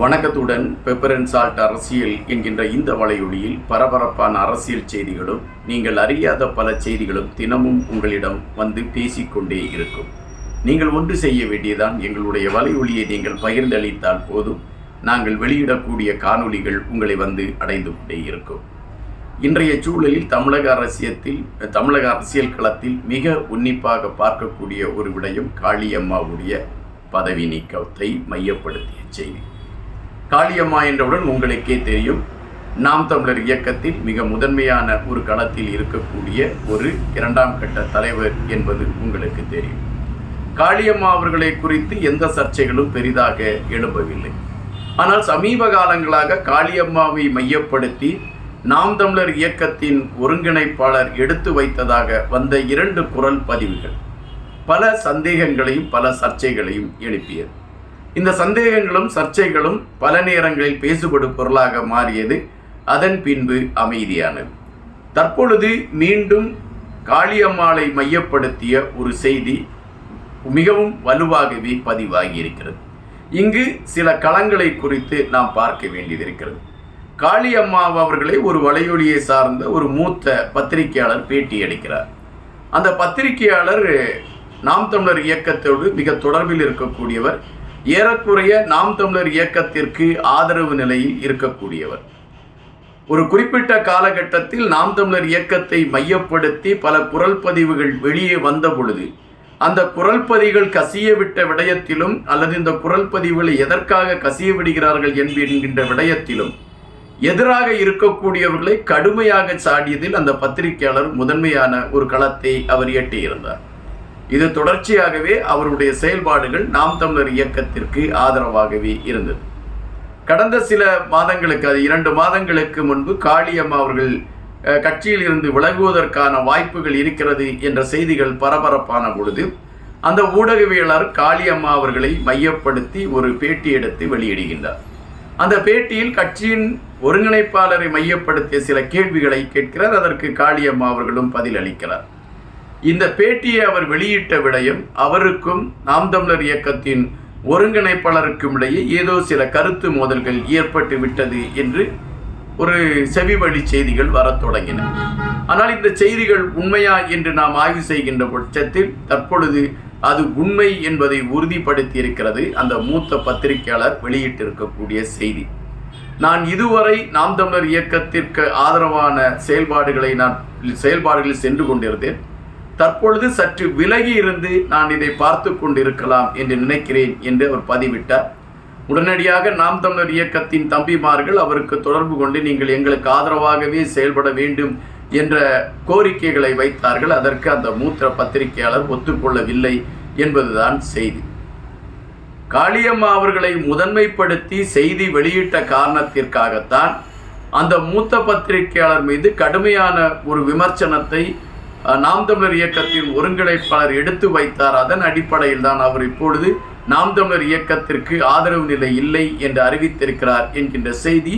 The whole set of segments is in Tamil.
வணக்கத்துடன் பெப்பர் அண்ட் சால்ட் அரசியல் என்கின்ற இந்த வலையொலியில் பரபரப்பான அரசியல் செய்திகளும் நீங்கள் அறியாத பல செய்திகளும் தினமும் உங்களிடம் வந்து பேசிக்கொண்டே இருக்கும். நீங்கள் ஒன்று செய்ய வேண்டியதான் எங்களுடைய வலையொலியை நீங்கள் பகிர்ந்தளித்தால் போதும். நாங்கள் வெளியிடக்கூடிய காணொளிகள் உங்களை வந்து அடைந்து கொண்டே இருக்கும். இன்றைய சூழலில் தமிழக அரசியத்தில் தமிழக அரசியல் களத்தில் மிக உன்னிப்பாக பார்க்கக்கூடிய ஒரு விடயம் காளியம்மாவுடைய பதவி நீக்கத்தை மையப்படுத்திய செய்தி. காளியம்மா என்றவுடன் உங்களுக்கே தெரியும். நாம் தமிழர் இயக்கத்தில் மிக முதன்மையான ஒரு களத்தில் இருக்கக்கூடிய ஒரு இரண்டாம் கட்ட தலைவர் என்பது உங்களுக்கு தெரியும். காளியம்மா அவர்களை குறித்து எந்த சர்ச்சைகளும் பெரிதாக எழும்பவில்லை. ஆனால் சமீப காலங்களாக காளியம்மாவை மையப்படுத்தி நாம் தமிழர் இயக்கத்தின் ஒருங்கிணைப்பாளர் எடுத்து வைத்ததாக வந்த இரண்டு குரல் பதிவுகள் பல சந்தேகங்களையும் பல சர்ச்சைகளையும் எழுப்பியது. இந்த சந்தேகங்களும் சர்ச்சைகளும் பல நேரங்களில் பேசுபடும் பொருளாக மாறியது. அதன் பின்பு அமைதியானது. தற்பொழுது மீண்டும் காளியம்மாளை மையப்படுத்திய ஒரு செய்தி மிகவும் வலுவாகவே பதிவாகி இருக்கிறது இங்கு சில களங்களை குறித்து நாம் பார்க்க வேண்டியது இருக்கிறது காளியம்மா அவர்களை ஒரு வலையொலியை சார்ந்த ஒரு மூத்த பத்திரிகையாளர் பேட்டி அளிக்கிறார் அந்த பத்திரிகையாளர் நாம் தமிழர் இயக்கத்தோடு மிக தொடர்பில் இருக்கக்கூடியவர் ஏறக்குறைய நாம் தமிழர் இயக்கத்திற்கு ஆதரவு நிலையில் இருக்கக்கூடியவர். ஒரு குறிப்பிட்ட காலகட்டத்தில் நாம் தமிழர் இயக்கத்தை மையப்படுத்தி பல குரல் பதிவுகள் வெளியே வந்த பொழுது அந்த குரல் பதிவுகள் கசிய விட்ட விடயத்திலும் அல்லது இந்த குரல் பதிவுகளை எதற்காக கசிய விடுகிறார்கள் என்கின்ற விடயத்திலும் எதிராக இருக்கக்கூடியவர்களை கடுமையாக சாடியதில் அந்த பத்திரிகையாளர் முதன்மையான ஒரு களத்தை அவர் எட்டியிருந்தார். இது தொடர்ச்சியாகவே அவருடைய செயல்பாடுகள் நாம் தமிழர் இயக்கத்திற்கு ஆதரவாகவே இருந்தது. கடந்த சில மாதங்களுக்கு அது இரண்டு மாதங்களுக்கு முன்பு காளியம்மா அவர்கள் கட்சியில் இருந்து விலகுவதற்கான வாய்ப்புகள் இருக்கிறது என்ற செய்திகள் பரபரப்பான பொழுது அந்த ஊடகவியலாளர் காளியம்மா அவர்களை மையப்படுத்தி ஒரு பேட்டி எடுத்து வெளியிடுகின்றார். அந்த பேட்டியில் கட்சியின் ஒருங்கிணைப்பாளரை மையப்படுத்திய சில கேள்விகளை கேட்கிறார். அதற்கு காளியம்மா அவர்களும் பதில் அளிக்கிறார் இந்த பேட்டியை அவர் வெளியிட்ட விடயம் அவருக்கும் நாம் தமிழர் இயக்கத்தின் ஒருங்கிணைப்பாளருக்கும் இடையே ஏதோ சில கருத்து மோதல்கள் ஏற்பட்டு விட்டது என்று ஒரு செவிவழி செய்திகள் வரத் தொடங்கின. ஆனால் இந்த செய்திகள் உண்மையா என்று நாம் ஆய்வு செய்கின்ற பட்சத்தில் தற்பொழுது அது உண்மை என்பதை உறுதிப்படுத்தி இருக்கிறது அந்த மூத்த பத்திரிகையாளர் வெளியிட்டிருக்கக்கூடிய செய்தி. நான் இதுவரை நாம் தமிழர் இயக்கத்திற்கு ஆதரவான செயல்பாடுகளை நான் செயல்பாடுகளில் சென்று கொண்டிருந்தேன். தற்பொழுது சற்று விலகி இருந்து நான் இதை பார்த்து கொண்டிருக்கலாம் என்று நினைக்கிறேன் என்று அவர் பதிவிட்டார். உடனடியாக நாம் தமிழர் இயக்கத்தின் தம்பிமார்கள் அவருக்கு தொடர்பு கொண்டு நீங்கள் எங்களுக்கு ஆதரவாகவே செயல்பட வேண்டும் என்ற கோரிக்கைகளை வைத்தார்கள். அதற்கு அந்த மூத்த பத்திரிகையாளர் ஒத்துக்கொள்ளவில்லை என்பதுதான் செய்தி. காளியம்மா அவர்களை முதன்மைப்படுத்தி செய்தி வெளியிட்ட காரணத்திற்காகத்தான் அந்த மூத்த பத்திரிகையாளர் மீது கடுமையான ஒரு விமர்சனத்தை நாம் தமிழர் இயக்கத்தின் ஒருங்கிணைப்பாளர் எடுத்து வைத்தார். அதன் அடிப்படையில் தான் அவர் இப்பொழுது நாம் தமிழர் இயக்கத்திற்கு ஆதரவு நிலை இல்லை என்று அறிவித்திருக்கிறார் என்கின்ற செய்தி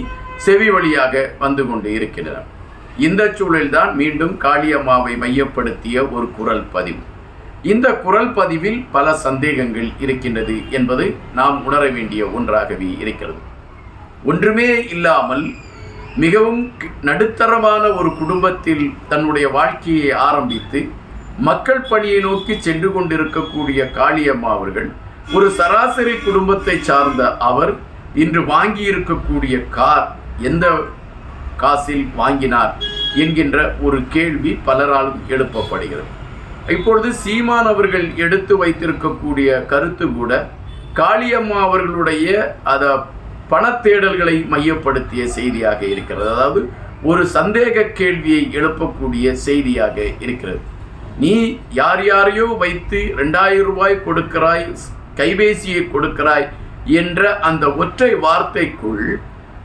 செவி வழியாக வந்து கொண்டு இருக்கின்றன இந்த சூழலில்தான் மீண்டும் காளியம்மாவை மையப்படுத்திய ஒரு குரல் பதிவு. இந்த குரல் பதிவில் பல சந்தேகங்கள் இருக்கின்றது என்பது நாம் உணர வேண்டிய ஒன்றாகவே இருக்கிறது. ஒன்றுமே இல்லாமல் மிகவும் கி- நடுத்தரமான ஒரு குடும்பத்தில் தன்னுடைய வாழ்க்கையை ஆரம்பித்து மக்கள் பணியை நோக்கி சென்று கொண்டிருக்கக்கூடிய காளியம்மா அவர்கள் ஒரு சராசரி குடும்பத்தை சார்ந்த அவர் இன்று வாங்கியிருக்கக்கூடிய கார் எந்த காசில் வாங்கினார் என்கின்ற ஒரு கேள்வி பலராலும் எழுப்பப்படுகிறது. இப்பொழுது சீமான் அவர்கள் எடுத்து வைத்திருக்கக்கூடிய கருத்து கூட காளியம்மா அவர்களுடைய அதை பணத்தேடல்களை மையப்படுத்திய செய்தியாக இருக்கிறது. அதாவது ஒரு சந்தேக கேள்வியை எழுப்பக்கூடிய செய்தியாக இருக்கிறது. நீ யார் யாரையோ வைத்து ரெண்டாயிரம் ரூபாய் கொடுக்கிறாய் கைபேசியை கொடுக்கிறாய் என்ற அந்த ஒற்றை வார்த்தைக்குள்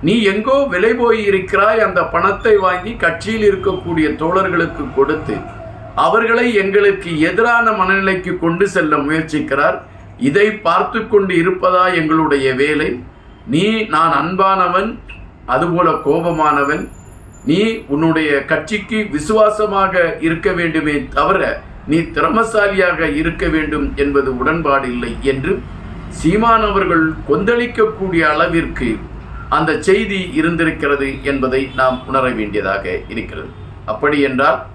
நீ எங்கோ விலை போய் இருக்கிறாய் அந்த பணத்தை வாங்கி கட்சியில் இருக்கக்கூடிய தோழர்களுக்கு கொடுத்து அவர்களை எங்களுக்கு எதிரான மனநிலைக்கு கொண்டு செல்ல முயற்சிக்கிறார். இதை பார்த்து கொண்டு இருப்பதா எங்களுடைய வேலை? நீ நான் அன்பானவன் அதுபோல கோபமானவன். நீ உன்னுடைய கட்சிக்கு விசுவாசமாக இருக்க வேண்டுமே தவிர நீ திறமசாலியாக இருக்க வேண்டும் என்பது உடன்பாடு இல்லை என்று சீமான் அவர்கள் கொந்தளிக்கக்கூடிய அளவிற்கு அந்த செய்தி இருந்திருக்கிறது என்பதை நாம் உணர வேண்டியதாக இருக்கிறது. அப்படி என்றால்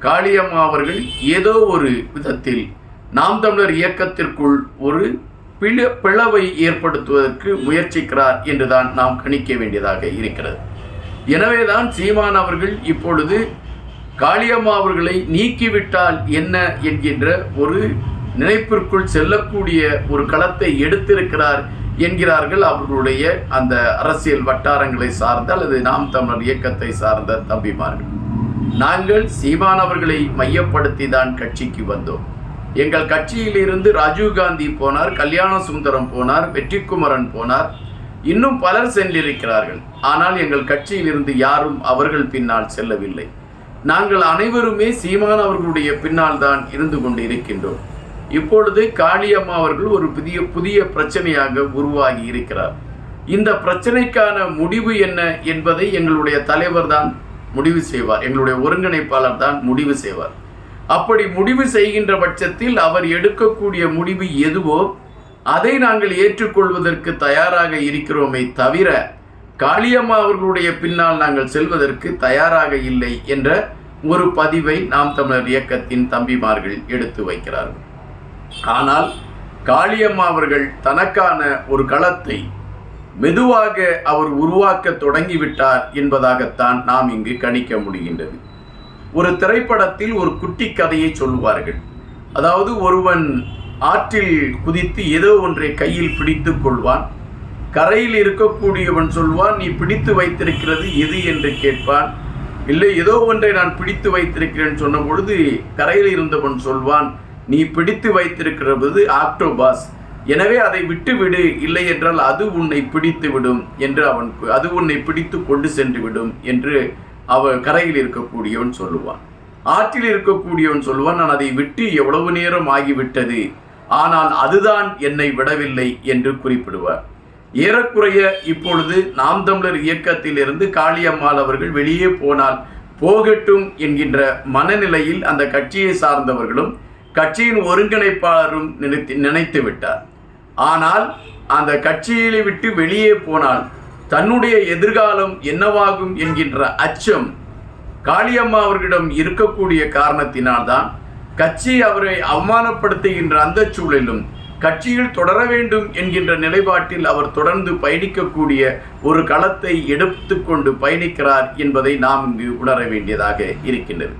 காளியம்மா அவர்கள் ஏதோ ஒரு விதத்தில் நாம் தமிழர் இயக்கத்திற்குள் ஒரு பிள பிளவை ஏற்படுத்துவதற்கு முயற்சிக்கிறார் என்றுதான் நாம் கணிக்க வேண்டியதாக இருக்கிறது. எனவேதான் சீமான் அவர்கள் இப்பொழுது காளியம்மா அவர்களை நீக்கிவிட்டால் என்ன என்கின்ற ஒரு நினைப்பிற்குள் செல்லக்கூடிய ஒரு களத்தை எடுத்திருக்கிறார் என்கிறார்கள் அவர்களுடைய அந்த அரசியல் வட்டாரங்களை சார்ந்த அல்லது நாம் தமிழர் இயக்கத்தை சார்ந்த தம்பிமார்கள். நாங்கள் சீமான் அவர்களை மையப்படுத்தி தான் கட்சிக்கு வந்தோம். எங்கள் கட்சியிலிருந்து ராஜீவ்காந்தி போனார் கல்யாண சுந்தரம் போனார் வெற்றிக்குமரன் போனார். இன்னும் பலர் சென்றிருக்கிறார்கள். ஆனால் எங்கள் கட்சியிலிருந்து யாரும் அவர்கள் பின்னால் செல்லவில்லை. நாங்கள் அனைவருமே சீமான் அவர்களுடைய பின்னால் தான் இருந்து கொண்டு இருக்கின்றோம் இப்பொழுது காளியம்மா அவர்கள் ஒரு புதிய புதிய பிரச்சனையாக உருவாகி இருக்கிறார். இந்த பிரச்சனைக்கான முடிவு என்ன என்பதை எங்களுடைய தலைவர் தான் முடிவு செய்வார். எங்களுடைய ஒருங்கிணைப்பாளர் தான் முடிவு செய்வார். அப்படி முடிவு செய்கின்ற பட்சத்தில் அவர் எடுக்கக்கூடிய முடிவு எதுவோ அதை நாங்கள் ஏற்றுக்கொள்வதற்கு தயாராக இருக்கிறோமே தவிர காளியம்மா அவர்களுடைய பின்னால் நாங்கள் செல்வதற்கு தயாராக இல்லை என்ற ஒரு பதிவை நாம் தமிழர் இயக்கத்தின் தம்பிமார்கள் எடுத்து வைக்கிறார்கள். ஆனால் காளியம்மா அவர்கள் தனக்கான ஒரு களத்தை மெதுவாக அவர் உருவாக்க தொடங்கிவிட்டார் என்பதாகத்தான் நாம் இங்கு கணிக்க முடிகின்றது. ஒரு திரைப்படத்தில் ஒரு குட்டி கதையை சொல்வார்கள் அதாவது ஒருவன் ஆற்றில் குதித்து ஏதோ ஒன்றை கையில் பிடித்து கொள்வான். கரையில் இருக்கக்கூடியவன் சொல்வான் நீ பிடித்து வைத்திருக்கிறது எது? என்று கேட்பான். இல்லை ஏதோ ஒன்றை நான் பிடித்து வைத்திருக்கிறேன் சொன்ன பொழுது கரையில் இருந்தவன் சொல்வான் நீ பிடித்து வைத்திருக்கிறது ஆக்டோபாஸ். எனவே அதை விட்டுவிடு. இல்லை என்றால் அது உன்னை பிடித்து விடும் என்று அவன் அது உன்னை பிடித்து கொண்டு சென்று விடும் என்று அவள் கரையில் இருக்கக்கூடியவன் சொல்லுவான். ஆற்றில் இருக்கக்கூடியவன் சொல்லுவான் நான் அதை விட்டு எவ்வளவு நேரம் ஆகிவிட்டது? ஆனால் அதுதான் என்னை விடவில்லை என்று குறிப்பிடுவார். ஏறக்குறைய இப்பொழுது நாம் தமிழர் இயக்கத்திலிருந்து காளியம்மாள் அவர்கள் வெளியே போனால் போகட்டும் என்கின்ற மனநிலையில் அந்த கட்சியை சார்ந்தவர்களும் கட்சியின் ஒருங்கிணைப்பாளரும் நினைத்து நினைத்து விட்டார். ஆனால் அந்த கட்சியை விட்டு வெளியே போனால் தன்னுடைய எதிர்காலம் என்னவாகும் என்கின்ற அச்சம் காளியம்மா அவர்களிடம் இருக்கக்கூடிய காரணத்தினால்தான் கட்சி அவரை அவமானப்படுத்துகின்ற அந்த சூழலும் கட்சியில் தொடர வேண்டும் என்கின்ற நிலைப்பாட்டில் அவர் தொடர்ந்து பயணிக்கக்கூடிய ஒரு களத்தை எடுத்துக்கொண்டு பயணிக்கிறார் என்பதை நாம் இங்கு உணர வேண்டியதாக இருக்கின்றது.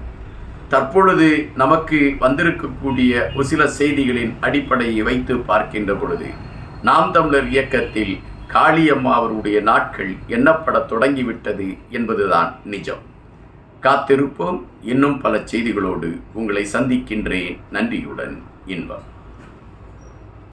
தற்பொழுது நமக்கு வந்திருக்கக்கூடிய ஒரு சில செய்திகளின் அடிப்படையை வைத்து பார்க்கின்ற பொழுது நாம் தமிழர் இயக்கத்தில் காளியம்மா அவருடைய நாட்கள் எண்ணப்பட தொடங்கிவிட்டது என்பதுதான் நிஜம். காத்திருப்போம். இன்னும் பல செய்திகளோடு உங்களை சந்திக்கின்றேன். நன்றியுடன் இன்பம்.